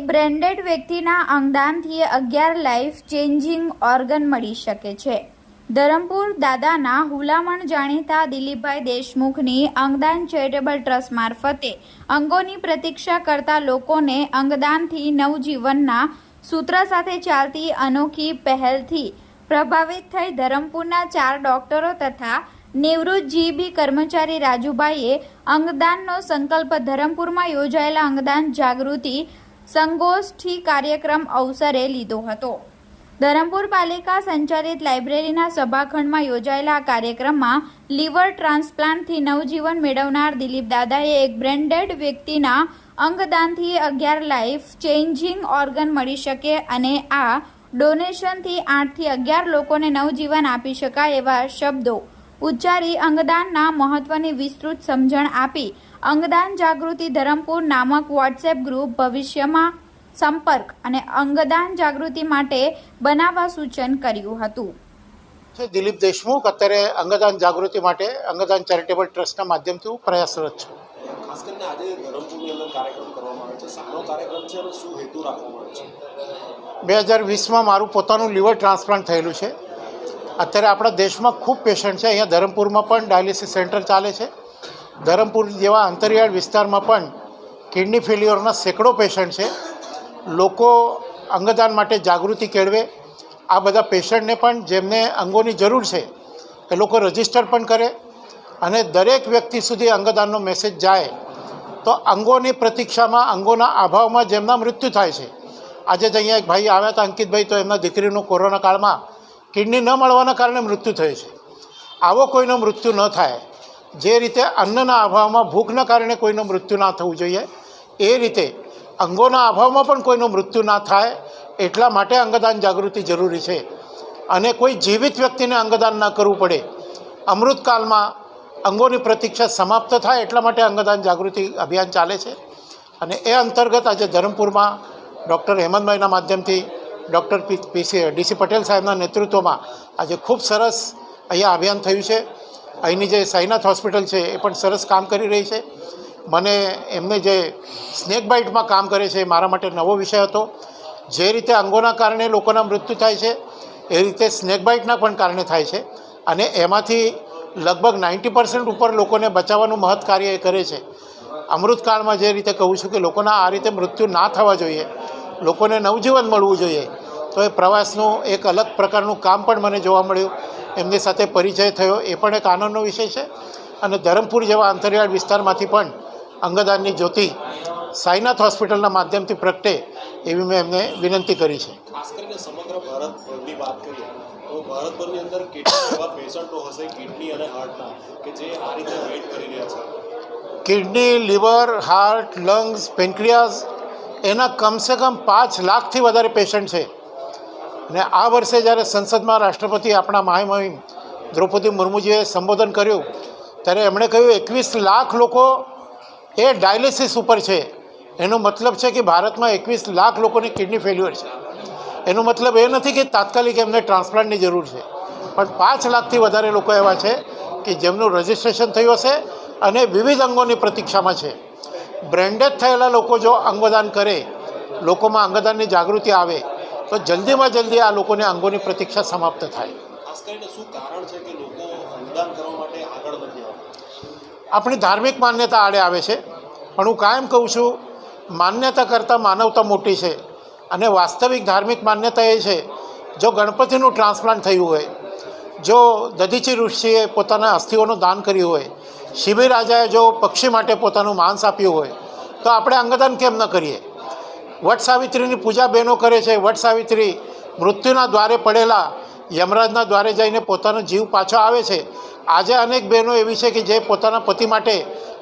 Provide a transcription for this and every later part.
Branded વ્યક્તિના અંગદાનથી અગિયાર life changing organ મળી શકે છે. ધરમપુર દાદાના હુલામણ જાણીતા દિલીપભાઈ દેશમુખની અંગદાન ચેરિટેબલ ટ્રસ્ટ મારફતે અંગોની પ્રતીક્ષા કરતા લોકોને અંગદાનથી નવજીવનના સૂત્ર સાથે ચાલતી અનોખી પહેલથી પ્રભાવિત થઈ ધરમપુરના ચાર ડોક્ટરો તથા નિવૃત્ત જીબી કર્મચારી રાજુભાઈએ અંગદાનનો સંકલ્પ ધરમપુરમાં યોજાયેલા અંગદાન જાગૃતિ સંગોષ્ઠી કાર્યક્રમ અવસરે લીધો હતો. ધરમપુર પાલિકા સંચાલિત લાઇબ્રેરીના સભાખંડમાં યોજાયેલા આ કાર્યક્રમમાં લીવર ટ્રાન્સપ્લાન્ટથી નવજીવન મેળવનાર દિલીપ દાદાએ એક બ્રેન્ડેડ વ્યક્તિના અંગદાનથી અગિયાર લાઈફ ચેન્જિંગ ઓર્ગન મળી શકે અને આ ડોનેશનથી આઠથી અગિયાર લોકોને નવજીવન આપી શકાય એવા શબ્દો ઉચ્ચારી અંગદાનના મહત્વની વિસ્તૃત સમજણ આપી અંગદાન જાગૃતિ ધરમપુર નામક વોટ્સએપ ગ્રુપ ભવિષ્યમાં સંપર્ક અને અંગદાન જાગૃતિ માટે બનાવવા સૂચન કર્યું હતું. દિલીપ દેશમુખ અત્યારે અંગદાન જાગૃતિ માટે અંગદાન ચેરિટેબલ ટ્રસ્ટના માધ્યમથી હું પ્રયાસરત છું. ખાસ કરીને આજે ધરમપુરની અંદર કાર્યક્રમ કરવામાં આવે છે. સારો કાર્યક્રમ છે અને શું હેતુ રાખવામાં આવે છે? બે હજાર વીસમાં મારું પોતાનું લીવર ટ્રાન્સપ્લાન્ટ થયેલું છે. અત્યારે આપણા દેશમાં ખૂબ પેશન્ટ છે. અહીંયા ધરમપુરમાં પણ ડાયાલિસિસ સેન્ટર ચાલે છે. ધરમપુર જેવા અંતરિયાળ વિસ્તારમાં પણ કિડની ફેલ્યોરના સેંકડો પેશન્ટ છે. લોકો અંગદાન માટે જાગૃતિ કેળવે. આ બધા પેશન્ટને પણ જેમને અંગોની જરૂર છે, એ લોકો રજિસ્ટર પણ કરે અને દરેક વ્યક્તિ સુધી અંગદાનનો મેસેજ જાય. તો અંગોની પ્રતીક્ષામાં, અંગોના અભાવમાં જેમના મૃત્યુ થાય છે. આજે જ અહીંયા એક ભાઈ આવ્યા હતા અંકિતભાઈ, તો એમના દીકરીનું કોરોના કાળમાં કિડની ન મળવાના કારણે મૃત્યુ થયું છે. આવો કોઈનો મૃત્યુ ન થાય, જે રીતે અન્નના અભાવમાં ભૂખના કારણે કોઈનું મૃત્યુ ના થવું જોઈએ, એ રીતે અંગોના અભાવમાં પણ કોઈનું મૃત્યુ ના થાય, એટલા માટે અંગદાન જાગૃતિ જરૂરી છે. અને કોઈ જીવિત વ્યક્તિને અંગદાન ન કરવું પડે. અમૃતકાલમાં અંગોની પ્રતીક્ષા સમાપ્ત થાય એટલા માટે અંગદાન જાગૃતિ અભિયાન ચાલે છે. અને એ અંતર્ગત આજે ધરમપુરમાં ડૉક્ટર હેમંતભાઈના માધ્યમથી ડૉક્ટર પીસી ડીસી પટેલ સાહેબના નેતૃત્વમાં આજે ખૂબ સરસ અહીંયા અભિયાન થયું છે. અહીંની જે સાઈનાથ હોસ્પિટલ છે એ પણ સરસ કામ કરી રહી છે. મને એમને જે સ્નેક બાઇટમાં કામ કરે છે એ મારા માટે નવો વિષય હતો. જે રીતે અંગોના કારણે લોકોના મૃત્યુ થાય છે, એ રીતે સ્નેક બાઇટના પણ કારણે થાય છે. અને એમાંથી લગભગ નાઇન્ટી પર્સન્ટ ઉપર લોકોને બચાવવાનું મહત્ કાર્ય એ કરે છે. અમૃતકાળમાં જે રીતે કહું છું કે લોકોના આ રીતે મૃત્યુ ના થવા જોઈએ. લોકોને નવજીવન મળવું જોઈએ. તો એ પ્રવાસનું એક અલગ પ્રકારનું કામ પણ મને જોવા મળ્યું. એમની સાથે પરિચય થયો એ પણ એક આનંદનો વિષય છે. અને ધરમપુર જેવા અંતરિયાળ વિસ્તારમાંથી પણ અંગદાનની જ્યોતિ સાઈનાથ હોસ્પિટલના માધ્યમથી પ્રગટે એવી મેં એમને વિનંતી કરી છે. ખાસ કરીને સમગ્ર ભારતભરની વાત કરીએ તો ભારતભરની અંદર કેટલા એવા પેશન્ટો હશે કિડની અને હાર્ટના કે જે આ રીતે વેઇટ કરી રહ્યા છે? Kidney liver heart lungs pancreas એના કમસે કમ પાંચ લાખથી વધારે પેશન્ટ છે. અને આ વર્ષે જ્યારે સંસદમાં રાષ્ટ્રપતિ આપણા મહામહિમ દ્રૌપદી મુર્મુજીએ સંબોધન કર્યું, ત્યારે એમણે કહ્યું, એકવીસ લાખ લોકો એ ડાયાલિસિસ ઉપર છે. એનો મતલબ છે કે ભારતમાં એકવીસ લાખ લોકોની કિડની ફેલ્યુઅર છે. એનો મતલબ એ નથી કે તાત્કાલિક એમને ટ્રાન્સપ્લાન્ટની જરૂર છે. પણ પાંચ લાખથી વધારે લોકો એવા છે કે જેમનું રજિસ્ટ્રેશન થયું હશે અને વિવિધ અંગોની પ્રતીક્ષામાં છે. બ્રેન્ડેડ થયેલા લોકો જો અંગદાન કરે લોકોમાં અંગદાનની જાગૃતિ આવે તો જલ્દીમાં જલ્દી આ લોકોને અંગોની પ્રતીક્ષા સમાપ્ત થાય. આપણી ધાર્મિક માન્યતા આડે આવે છે પણ હું કાયમ કહું છું માન્યતા કરતાં માનવતા મોટી છે. અને વાસ્તવિક ધાર્મિક માન્યતા એ છે જો ગણપતિનું ટ્રાન્સપ્લાન્ટ થયું હોય જો દધીચી ઋષિએ પોતાના અસ્થિઓનું દાન કર્યું હોય, શિબિર રાજાએ જો પક્ષી માટે પોતાનું માંસ આપ્યું હોય, તો આપણે અંગદાન કેમ ન કરીએ? વટ સાવિત્રીની પૂજા બહેનો કરે છે. વટ સાવિત્રી મૃત્યુના દ્વારે પડેલા યમરાજના દ્વારે જઈને પોતાનો જીવ પાછો આવે છે. આજે અનેક બહેનો એવી છે કે જે પોતાના પતિ માટે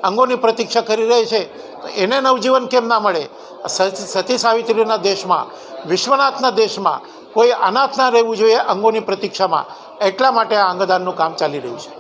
અંગોની પ્રતીક્ષા કરી રહી છે. એને નવજીવન કેમ ના મળે? સતી સાવિત્રીના દેશમાં, વિશ્વનાથના દેશમાં કોઈ અનાથ ના રહેવું જોઈએ અંગોની પ્રતીક્ષામાં. એટલા માટે આ અંગદાનનું કામ ચાલી રહ્યું છે.